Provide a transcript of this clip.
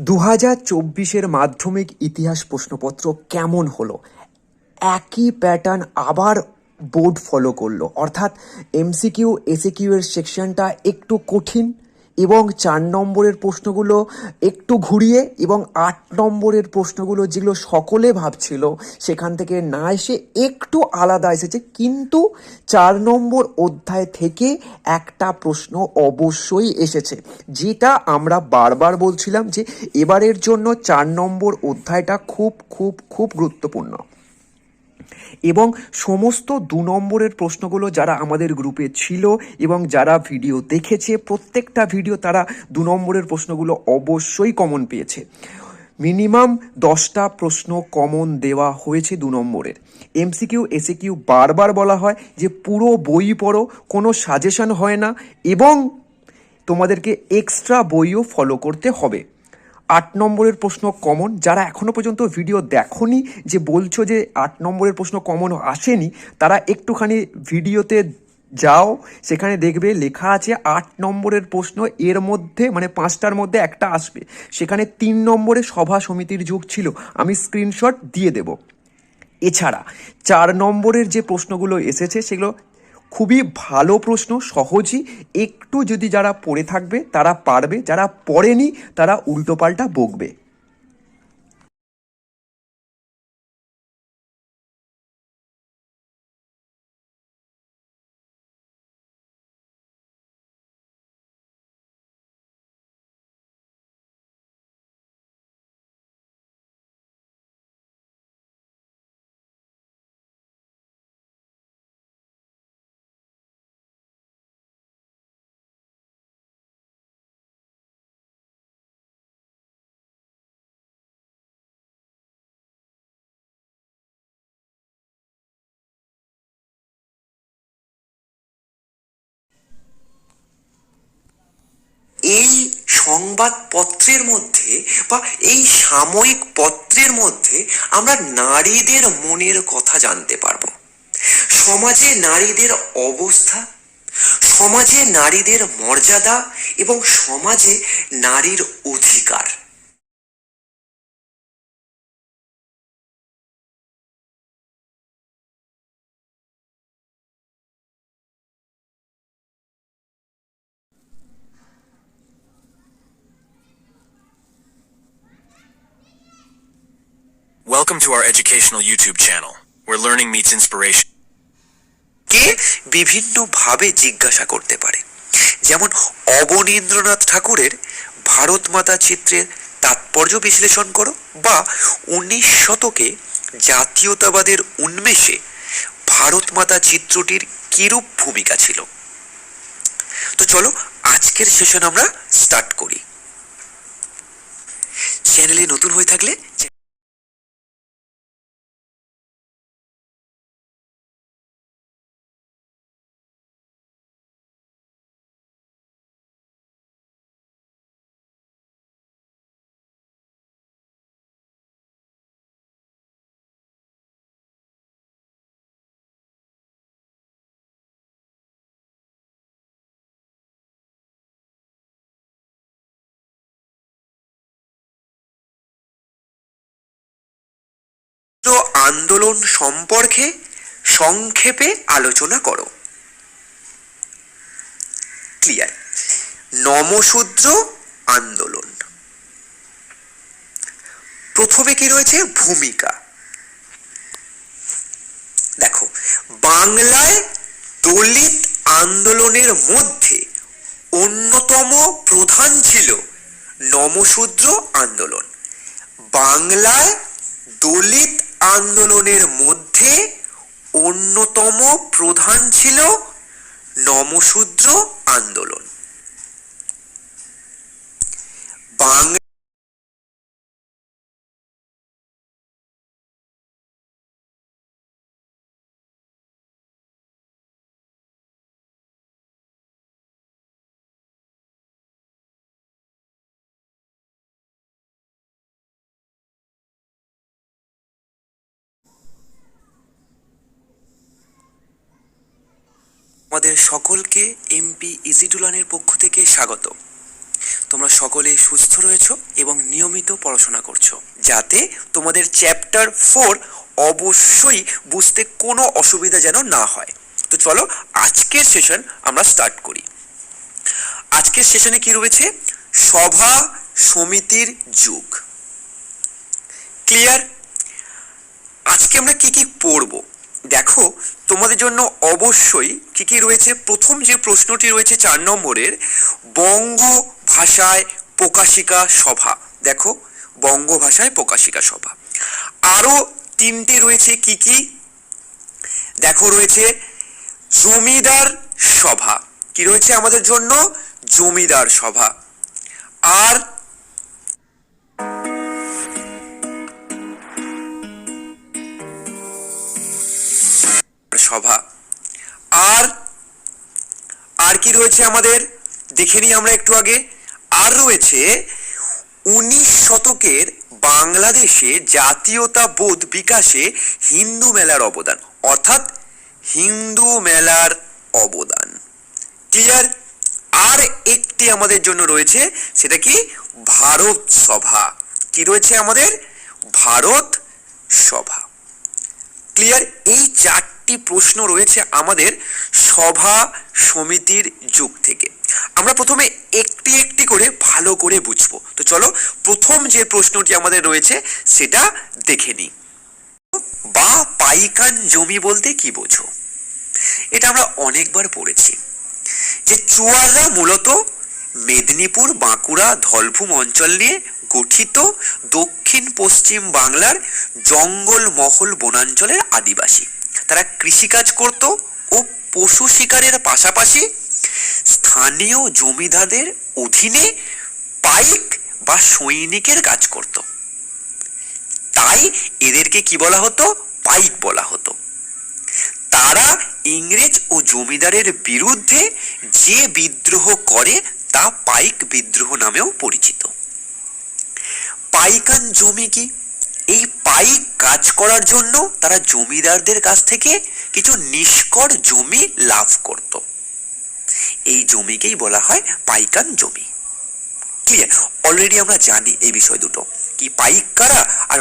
দু হাজার চব্বিশের মাধ্যমিক ইতিহাস প্রশ্নপত্র কেমন হলো? একই প্যাটার্ন আবার বোর্ড ফলো করল। অর্থাৎ এমসিকিউ এসিকিউ এর সেকশনটা একটু কঠিন। এবং চার নম্বরের প্রশ্নগুলো একটু ঘুরিয়ে এবং আট নম্বরের প্রশ্নগুলো যেগুলো সকলে ভাবছিল, সেখান থেকে না এসে একটু আলাদা এসেছে। কিন্তু চার নম্বর অধ্যায় থেকে একটা প্রশ্ন অবশ্যই এসেছে, যেটা আমরা বারবার বলছিলাম যে এবারের জন্য চার নম্বর অধ্যায়টা খুব খুব খুব গুরুত্বপূর্ণ। এবং সমস্ত দু নম্বরের প্রশ্নগুলো যারা আমাদের গ্রুপে ছিল এবং যারা ভিডিও দেখেছে, প্রত্যেকটা ভিডিও তারা দু নম্বরের প্রশ্নগুলো অবশ্যই কমন পেয়েছে। মিনিমাম দশটা প্রশ্ন কমন দেওয়া হয়েছে দু নম্বরের। এমসিকিউ এসিকিউ বারবার বলা হয় যে পুরো বই পড়ো, কোনো সাজেশন হয় না এবং তোমাদেরকে এক্সট্রা বইও ফলো করতে হবে। আট নম্বরের প্রশ্ন কমন যারা এখনও পর্যন্ত ভিডিও দেখনি, যে বলছো যে আট নম্বরের প্রশ্ন কমন আসেনি, তারা একটুখানি ভিডিওতে যাও, সেখানে দেখবে লেখা আছে আট নম্বরের প্রশ্ন, এর মধ্যে মানে পাঁচটার মধ্যে একটা আসবে। সেখানে তিন নম্বরে সভা সমিতির যুগ ছিল। আমি স্ক্রিনশট দিয়ে দেব। এছাড়া, চার নম্বরের যে প্রশ্নগুলো এসেছে, সেগুলো খুবই ভালো প্রশ্ন, সহজই। একটু যদি যারা পড়ে থাকবে, তারা পারবে, যারা পড়েনি, তারা উল্টোপাল্টা বকবে। এই সংবাদপত্রের মধ্যে বা এই সাময়িক পত্রের মধ্যে আমরা নারীদের মনের কথা জানতে পারব। সমাজে নারীদের অবস্থা, সমাজে নারীদের মর্যাদা এবং সমাজে নারীর অধিকার। Welcome to our educational YouTube channel, where learning meets inspiration. কে বিভিন্নভাবে জিজ্ঞাসা করতে পারে। যেমন অবনীন্দ্রনাথ ঠাকুরের ভারত মাতা চিত্রের তাৎপর্য বিশ্লেষণ করো বা উনিশ শতকে জাতীয়তাবাদের উন্মেষে ভারত মাতা চিত্রটির কিরূপ ভূমিকা ছিল। তো চলো আজকের সেশন আমরা স্টার্ট করি। চ্যানেলে নতুন হয়ে থাকলে আন্দোলন সম্পর্কে সংক্ষেপে আলোচনা করো। ক্লিয়ার নমশূদ্র আন্দোলন। প্রথমে কি রয়েছে? ভূমিকা। দেখো, বাংলায় দলিত আন্দোলনের মধ্যে অন্যতম প্রধান ছিল নমশূদ্র আন্দোলন। বাংলায় দলিত আন্দোলনের মধ্যে অন্যতম প্রধান ছিল নমশূদ্র আন্দোলন। বাংলা আমাদের সকলকে এমপি ইজিটুলানের পক্ষ থেকে স্বাগত। তোমরা সকলে সুস্থ রয়েছো এবং নিয়মিত পড়াশোনা করছ। যাতে তোমাদের চ্যাপ্টার ফোর অবশ্যই বুঝতে কোনো অসুবিধা যেন না হয়। তো চলো, আজকের সেশন আমরা স্টার্ট করি। আজকের সেশনে কি রয়েছে? সভা সমিতির যুগ। ক্লিয়ার? আজকে আমরা কি কি পড়ব? দেখো, তোমাদের জন্য অবশ্যই কি কি রয়েছে? প্রথম যে প্রশ্নটি রয়েছে চার নম্বরের, বঙ্গ ভাষায় প্রকাশিকা সভা। দেখো, বঙ্গ ভাষায় প্রকাশিকা সভা। আরও তিনটে রয়েছে কি কি? দেখো, রয়েছে জমিদার সভা। কি রয়েছে আমাদের জন্য? জমিদার সভা। আর সভা। আর আর কি রয়েছে আমাদের? দেখে নিই আমরা একটু আগে। আর রয়েছে, উনিশ শতকের বাংলাদেশে জাতীয়তাবোধ বিকাশে হিন্দু মেলার অবদান। অর্থাৎ হিন্দু মেলার অবদান। ক্লিয়ার আর একটি আমাদের জন্য রয়েছে, সেটা কি? ভারত সভা। কি রয়েছে আমাদের? ভারত সভা। ক্লিয়ার এই চারটি প্রশ্ন রয়েছে আমাদের সভা সমিতির যুগ থেকে। আমরা প্রথমে একটি একটি করে ভালো করে বুঝব। তো চলো প্রথম যে প্রশ্নটি আমাদের রয়েছে সেটা দেখে নিই। বা পাইকান জমি বলতে কি বোঝো? এটা আমরা অনেকবার পড়েছি। যে চুয়াররা মূলত মেদিনীপুর, বাঁকুড়া, ধলভূম অঞ্চল নিয়ে গঠিত দক্ষিণ পশ্চিম বাংলার জঙ্গলমহল বনাঞ্চলের আদিবাসী। তারা কৃষিকাজ করত ও পশু শিকারের পাশাপাশি স্থানীয় জমিদারদের অধীনে পাইক বা সৈনিকের কাজ করত। তাই এদেরকে কি বলা হতো? পাইক বলা হতো। তারা ইংরেজ ও জমিদারের বিরুদ্ধে যে বিদ্রোহ করে তা পাইক বিদ্রোহ নামেও পরিচিত। পাইকান জমি কি? এই পাইক কাজ করার জন্য তারা জমিদারদের কাছ থেকে কিছু নিষ্কর জমি লাভ করত। এই জমিকেই বলা হয় পাইকান জমি। ক্লিয়ার অলরেডি আমরা জানি এই বিষয় দুটো। কি পাইক কারা আর